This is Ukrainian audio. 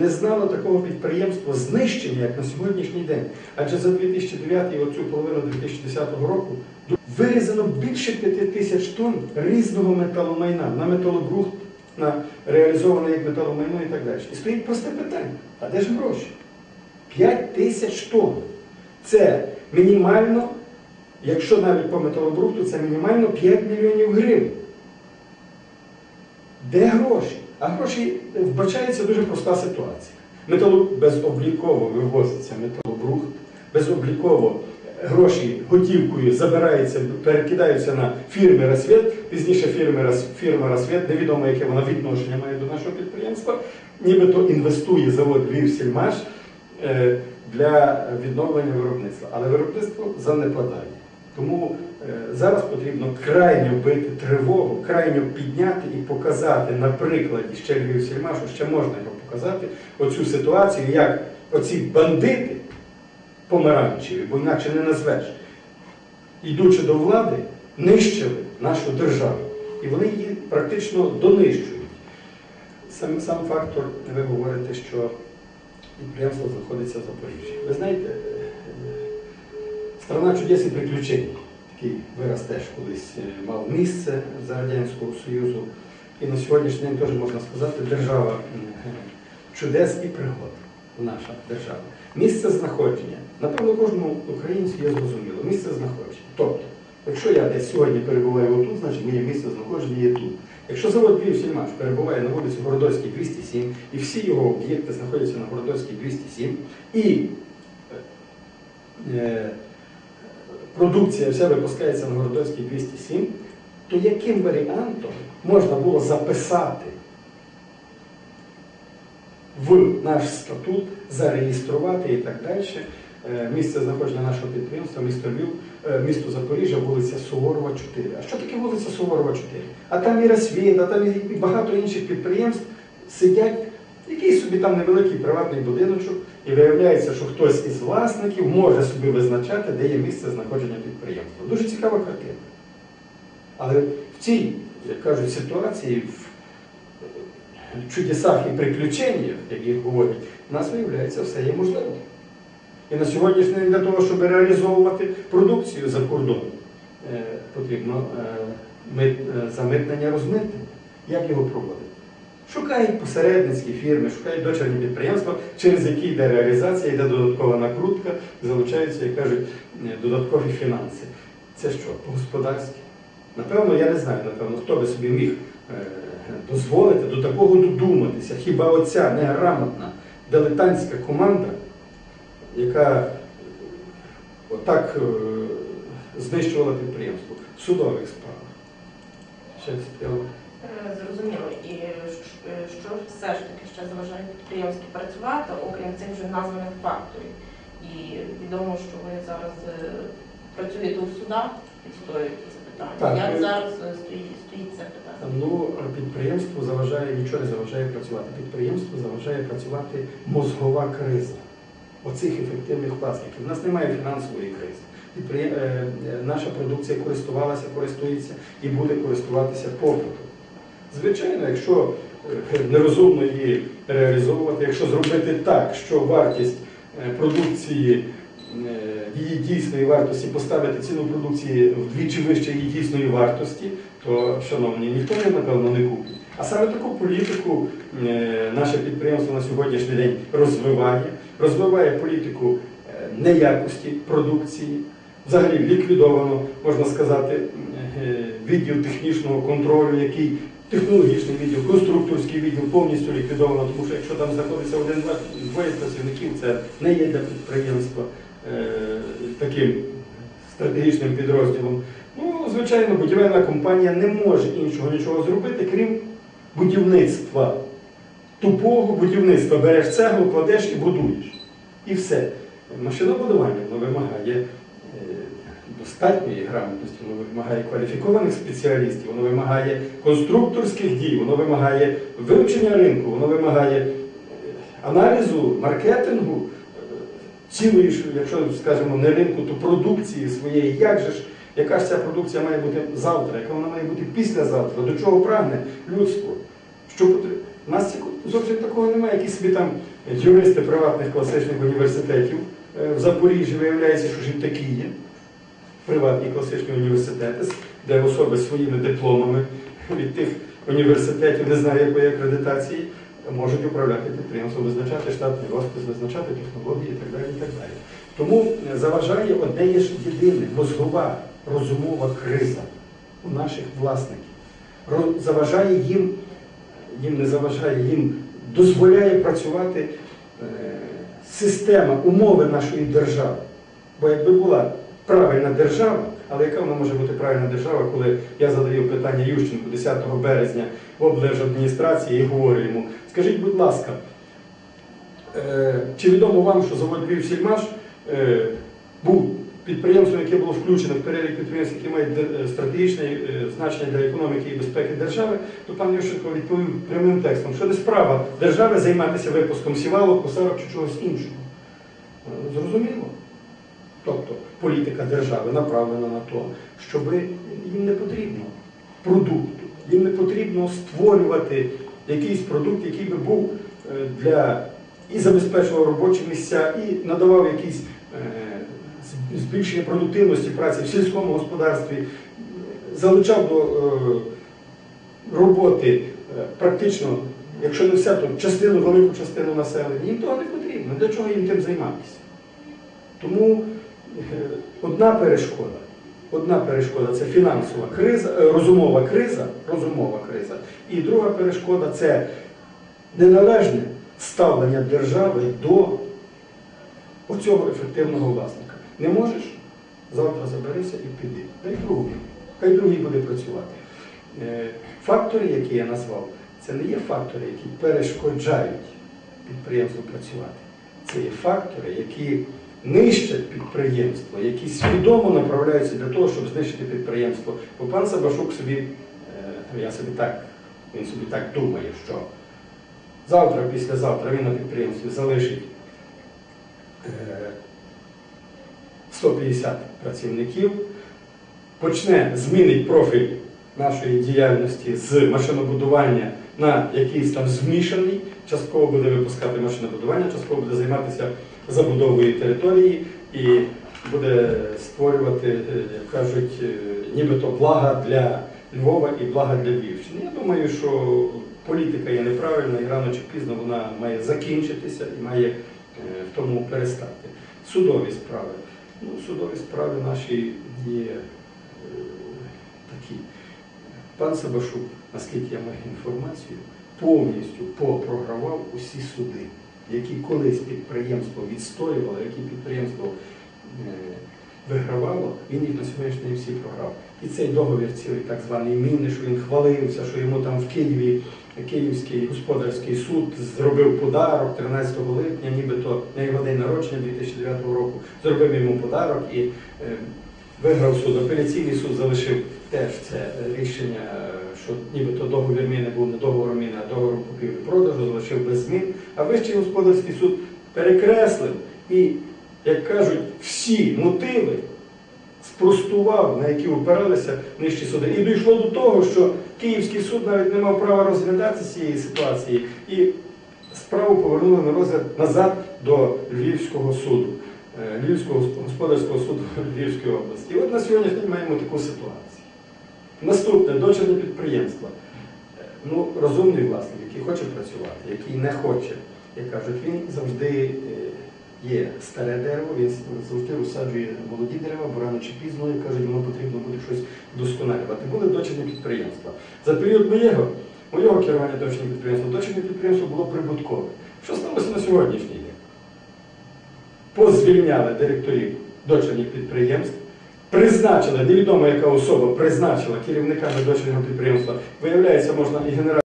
Не знало такого підприємства знищення, як на сьогоднішній день. Адже за 2009 і оцю половину 2010 року вирізано більше 5 тисяч тонн різного металомайна на металобрухт, на реалізоване як металомайно і так далі. І стоїть просте питання: а де ж гроші? 5 тисяч тонн. Це мінімально, якщо навіть по металобрухту, це мінімально 5 мільйонів гривень. Де гроші? А гроші вбачається дуже проста ситуація. Метало безобліково вивозиться металобрухт, безобліково гроші готівкою забираються, перекидаються на фірми Расвет. Пізніше фірма Расвет, невідомо, яке вона відношення має до нашого підприємства, нібито інвестує завод Львівсільмаш е, для відновлення виробництва. Але виробництво занепадає. Тому зараз потрібно крайньо бити тривогу, крайньо підняти і показати на прикладі ще Львівсільмашу, ще можна його показати, оцю ситуацію, як оці бандити помаранчеві, бо інакше не назвеш, йдучи до влади, нищили нашу державу. І вони її практично донищують. Сам, сам фактор, ви говорите, що підприємство знаходиться в Запоріжжі. Ви знаєте, е, страна чудес і приключень. Такий вираз теж колись е, мав місце за Радянського Союзу. І на сьогоднішній день теж можна сказати, держава м, чудес і пригод. Наша держава. Місце знаходження. Напевно, кожному українцю є зрозуміло. Місце знаходження. Тобто, якщо я десь сьогодні перебуваю отут, значить моє місце знаходження є тут. Якщо завод Львів Сільмаш перебуває на вулиці Городоцькій 207, і всі його об'єкти знаходяться на Городоцькій 207, і е, продукція вся випускається на Городоцькій 207, то яким варіантом можна було записати в наш статут, зареєструвати і так далі е, місце знаходження нашого підприємства, місто Львів, е, місто Запоріжжя, вулиця Суворова, 4. А що таке вулиця Суворова, 4? А там і Росвіт, а там і багато інших підприємств сидять, якийсь собі там невеликий приватний будиночок, і виявляється, що хтось із власників може собі визначати, де є місце знаходження підприємства. Дуже цікава картина. Але в цій, як кажуть, ситуації, в чудесах і приключеннях, як їх говорять, у нас виявляється все є можливо. І на сьогоднішній день для того, щоб реалізовувати продукцію за кордоном, е, потрібно е, е, замитнення розмитнення. Як його проводити? Шукають посередницькі фірми, шукають дочерні підприємства, через які йде реалізація, йде додаткова накрутка, залучаються, як кажуть, е, додаткові фінанси. Це що, по-господарськи? Напевно, я не знаю, напевно, хто би собі міг е, дозволити до такого додуматися. Хіба оця неграмотна дилетантська команда, яка е, отак знищувала підприємство в судових справах. Ще я Е, Зрозуміло. І е, що все ж таки ще заважає підприємству працювати, окрім цих вже названих факторів. І відомо, що ви зараз е, працюєте у судах, відстоюєте це питання. Так, Як ми- зараз е, стоїть, стоїть це питання? Ну, підприємство заважає, нічого не заважає працювати. Підприємство заважає працювати мозгова криза оцих ефективних власників. У нас немає фінансової кризи. Е, е, Наша продукція користувалася, користується і буде користуватися попитом. Звичайно, якщо е, нерозумно її реалізовувати, якщо зробити так, що вартість е, продукції е, її дійсної вартості поставити ціну продукції вдвічі вище її дійсної вартості, то, шановні, ніхто не напевно не купить. А саме таку політику наше підприємство на сьогоднішній день розвиває, розвиває політику неякості продукції. Взагалі ліквідовано, можна сказати, відділ технічного контролю, який технологічний відділ, конструкторський відділ повністю ліквідовано, тому що якщо там знаходиться один-два двоє працівників, це не є для підприємства е, таким стратегічним підрозділом. Ну, звичайно, будівельна компанія не може іншого нічого зробити, крім будівництва. Тупого будівництва. Береш цеглу, кладеш і будуєш. І все. Машинобудування вимагає достатньої грамотності, воно вимагає кваліфікованих спеціалістів, воно вимагає конструкторських дій, воно вимагає вивчення ринку, воно вимагає е, аналізу, маркетингу, е, цілої, якщо скажімо, не ринку, то продукції своєї. Як же ж, яка ж ця продукція має бути завтра, яка вона має бути післязавтра, до чого прагне людство? Що потрібно? У нас зовсім такого немає, які собі там юристи приватних класичних університетів е, в Запоріжжі виявляється, що ж такі є. Приватні класичні університети, де особи своїми дипломами від тих університетів, не знаю якої акредитації, можуть управляти підприємством, визначати штатний розпис, визначати технології і так далі. І так далі. Тому е, заважає одне є єдине мозгова розумова криза у наших власників. Заважає їм, їм не заважає, їм дозволяє працювати е, система, умови нашої держави. Бо якби була правильна держава, але яка вона може бути правильна держава, коли я задаю питання Ющенку 10 березня в облдержадміністрації і говорю йому, скажіть, будь ласка, е, чи відомо вам, що завод Львівсільмаш е, був підприємством, яке було включено в перелік підприємств, які мають е, стратегічне значення для економіки і безпеки держави, то пан Ющенко відповів прямим текстом, що не справа держави займатися випуском сівалок, косарок чи чогось іншого. Зрозуміло? Тобто політика держави направлена на те, щоб їм не потрібно продукту, їм не потрібно створювати якийсь продукт, який би був е, для і забезпечував робочі місця, і надавав якісь е, збільшення продуктивності праці в сільському господарстві, залучав до е, роботи е, практично, якщо не все, то частину, велику частину населення. Їм того не потрібно. Для чого їм тим займатися? Тому е, одна перешкода, одна перешкода це фінансова криза, е, розумова криза, розумова криза. І друга перешкода це неналежне ставлення держави до оцього ефективного власника. Не можеш, завтра заберися і піди. Дай другий. Хай другий буде працювати. Е, Фактори, які я назвав, це не є фактори, які перешкоджають підприємству працювати. Це є фактори, які нищать підприємство, які свідомо направляються для того, щоб знищити підприємство. Бо пан Сабашук собі, е, я собі так, він собі так думає, що завтра, післязавтра він на підприємстві залишить е, 150 працівників, почне змінить профіль нашої діяльності з машинобудування на якийсь там змішаний, частково буде випускати машинобудування, частково буде займатися забудовою території і буде створювати, е, як кажуть, е, нібито блага для Львова і блага для Львівщини. Я думаю, що політика є неправильна і рано чи пізно вона має закінчитися і має е, в тому перестати. Судові справи. Ну, судові справи наші є такі. Пан Сабашук, наскільки я маю інформацію, повністю попрогравав усі суди, які колись підприємство відстоювало, які підприємство е, вигравало, він їх на сьогоднішній всі програв. І цей договір, цілий так званий міни, що він хвалився, що йому там в Києві Київський господарський суд зробив подарок 13 липня, нібито на його день народження 2009 року, зробив йому подарок і е, виграв суд. Апеляційний суд залишив теж це рішення, е, що нібито договір міни був не договором міни, а договором купівлі-продажу, залишив без змін. А Вищий господарський суд перекреслив і, як кажуть, всі мотиви спростував, на які опиралися нижчі суди. І дійшло до того, що Київський суд навіть не мав права розглядати цієї ситуації. І справу повернули на розгляд назад до Львівського суду, е, Львівського господарського суду Львівської області. І от на сьогодні маємо таку ситуацію. Наступне дочерне підприємство. Ну, розумний власник, який хоче працювати, який не хоче, як кажуть, він завжди е, є старе дерево, він завжди розсаджує молоді дерева, бо рано чи пізно, як кажуть, йому потрібно буде щось вдосконалювати. Були дочерні підприємства. За період моєго, моєго керування дочерним підприємством, дочернє підприємство було прибуткове. Що сталося на сьогоднішній день? Позвільняли директорів дочерніх підприємств, призначили, невідомо яка особа призначила керівниками дочернього підприємства. Виявляється, можна і генерал.